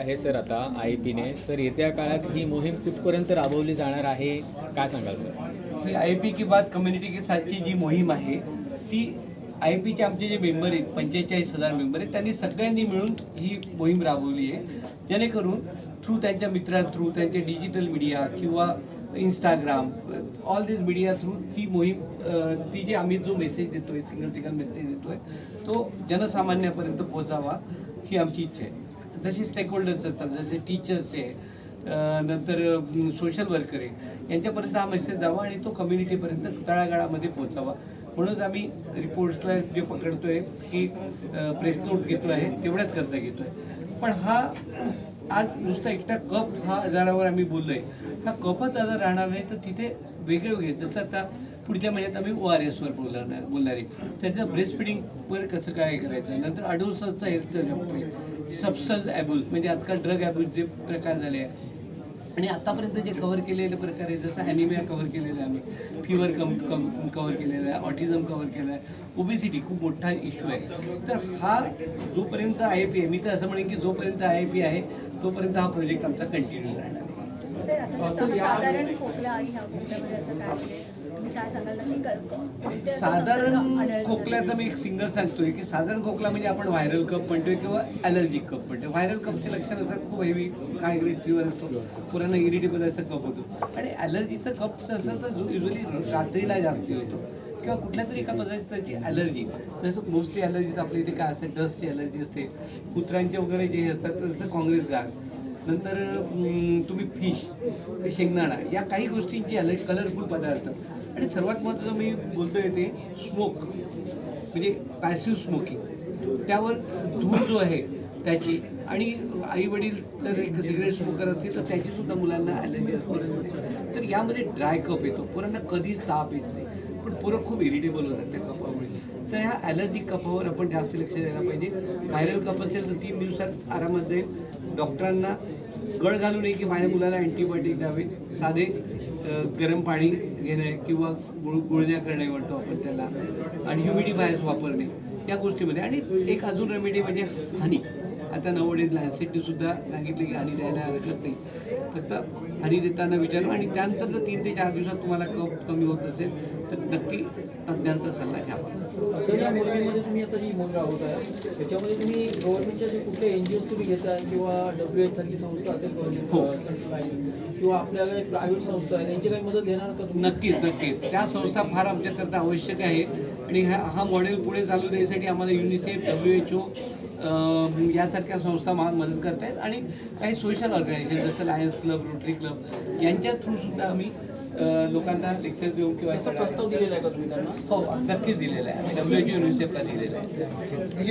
आहे सर आता आय पीने सर येत्या काळात ही मोहीम कुठपर्यंत राबवली जाणार आहे? काय सांगाल सर? ही आय पी की बात कम्युनिटी के साथची जी मोहीम आहे ती आय पीचे आमचे जे मेंबर आहेत पंचेचाळीस हजार मेंबर आहेत त्यांनी सगळ्यांनी मिळून ही मोहीम राबवली आहे. जेणेकरून थ्रू त्यांच्या मित्रा थ्रू त्यांचे डिजिटल मीडिया किंवा Instagram all this media through ती मोहीम ती जी आम्ही जो मेसेज देतोय सिंगल सिंगल मेसेज देतोय तो जनसामान्यापर्यंत पोहोचावा ही आमची इच्छा आहे. जसे स्टेक होल्डर्स असतात जसे टीचर्स आहे नंतर सोशल वर्कर आहे यांच्यापर्यंत हा मेसेज जावा आणि तो कम्युनिटीपर्यंत तळागाळामध्ये पोहोचावा. म्हणूनच आम्ही रिपोर्ट्सला जे पकडतोय की प्रेस नोट घेतो आहे तेवढ्याच करता घेतोय. पण हा आज नुसता एकटा कप हा आजारावर आम्ही बोललो आहे हा कपच आजार राहणार नाही तर तिथे वेगळे वेगळे जसं आता पुढच्या महिन्यात आम्ही ओ आर एसवर बोलणार बोलणार आहे. त्याचं ब्रेस्ट फिडिंगवर कसं काय करायचं? नंतर अडोल्सचा हेल्थ सबस्टन्स ॲब्यूज म्हणजे आजकाल ड्रग ॲब्यूज जे प्रकार झाले आहे आणि आतापर्यंत जे कव्हर केलेले प्रकार आहे जसं ॲनिमिया कव्हर केलेलं आहे आम्ही फिवर कम कम कव्हर केलेलं आहे ऑटिझम कव्हर केलं आहे ओबेसिटी खूप मोठा इश्यू आहे. तर हा जोपर्यंत आय पी आहे मी तर असं म्हणेन की जोपर्यंत आय पी आहे तोपर्यंत हा प्रोजेक्ट आमचा कंटिन्यू राहणार. आता साधारण खोकला आणि ह्या खोकल्यामध्ये असं काय म्हणजे तुम्ही काय सांगाल? नक्की क- क- कोणते असं साधारण? खोकल्याचा मी एक सिंगल सांगतोय की साधारण खोकला म्हणजे आपण व्हायरल कप म्हणतोय किंवा ॲलर्जिक कप म्हणतोय. व्हायरल कपचे लक्षण असतात खूप हेवी काय फिवर असतो पुराणा इरिटेबल असा कप होतो. आणि ॲलर्जीचं कप असं तर युजली रात्रीला जास्ती होतो किंवा कुठल्या तरी एका पदार्थाची ॲलर्जी. जसं मोस्टली ॲलर्जीज आपल्या इथे काय असते डस्टची ॲलर्जी असते कुत्र्यांचे वगैरे जे असतात तर जसं काँग्रेस घास. नंतर तुम्ही फिश शेंगदाणा या काही गोष्टींची अलर्ट कलरफुल पदार्थ. आणि सर्वात महत्त्वाचं मी बोलतोय ते स्मोक म्हणजे पॅसिव्ह स्मोकिंग त्यावर धूर जो आहे त्याची आणि आई वडील जर एक सिगरेट स्मोकर असतील तर त्याची सुद्धा मुलांना ॲलर्जी असते. तर यामध्ये ड्राय कप येतो. पोरांना कधीच ताप येत नाही. पण पोरं खूप इरिटेबल होतात त्या कपामुळे तर ह्या ॲलर्जिक कपावर आपण जास्त लक्ष द्यायला पाहिजे. व्हायरल कप असेल तर तीन दिवसात आरामात जाईल. डॉक्टरांना गळ घालू नये की माझ्या मुलाला अँटीबायोटिक द्यावे. साधे गरम पाणी घेणे किंवा गुळ गुळण्या करणे म्हणतो आपण त्याला. आणि ह्युमिडिफायर्स वापरणे या गोष्टीमध्ये. आणि एक अजून रेमेडी म्हणजे हनी. आता नवडीज लॅन्सेटने सुद्धा की हनी द्यायला हरकत नाही. फक्त हनी देताना विचारू. आणि त्यानंतर जर तीन ते चार दिवसात तुम्हाला कफ कमी होत नसेल तर नक्की तज्ज्ञांचा सल्ला घ्यावा सर या मोहिमेमध्ये तुम्ही आता जी मोहीम आहे. त्याच्यामध्ये तुम्ही गव्हर्नमेंटच्या जे कुठले एन जी ओज तुम्ही घेताय किंवा डब्ल्यू एच सारखी संस्था असेल हो. गव्हर्नमेंट किंवा आपल्या काही प्रायव्हेट संस्था आहे यांची काही मदत घेणार का नक्कीच नक्कीच. त्या संस्था फार आमच्याकरता आवश्यक आहे. आणि हा हा मॉडेल पुढे चालू द्यायसाठी आम्हाला युनिसेफ डब्ल्यू एच ओ यासारख्या संस्था मा- मदत करत आहेत आणि काही सोशल ऑर्गनायझेशन जसं लायन्स क्लब रोटरी क्लब यांच्या थ्रूसुद्धा आम्ही लोकांना लेक्चर देऊन किंवा असा प्रस्ताव दिलेला आहे का तुम्ही त्यांना? हो नक्कीच दिलेला आहे. आम्ही डब्ल्यू ओ युनिसेफला दिलेला आहे.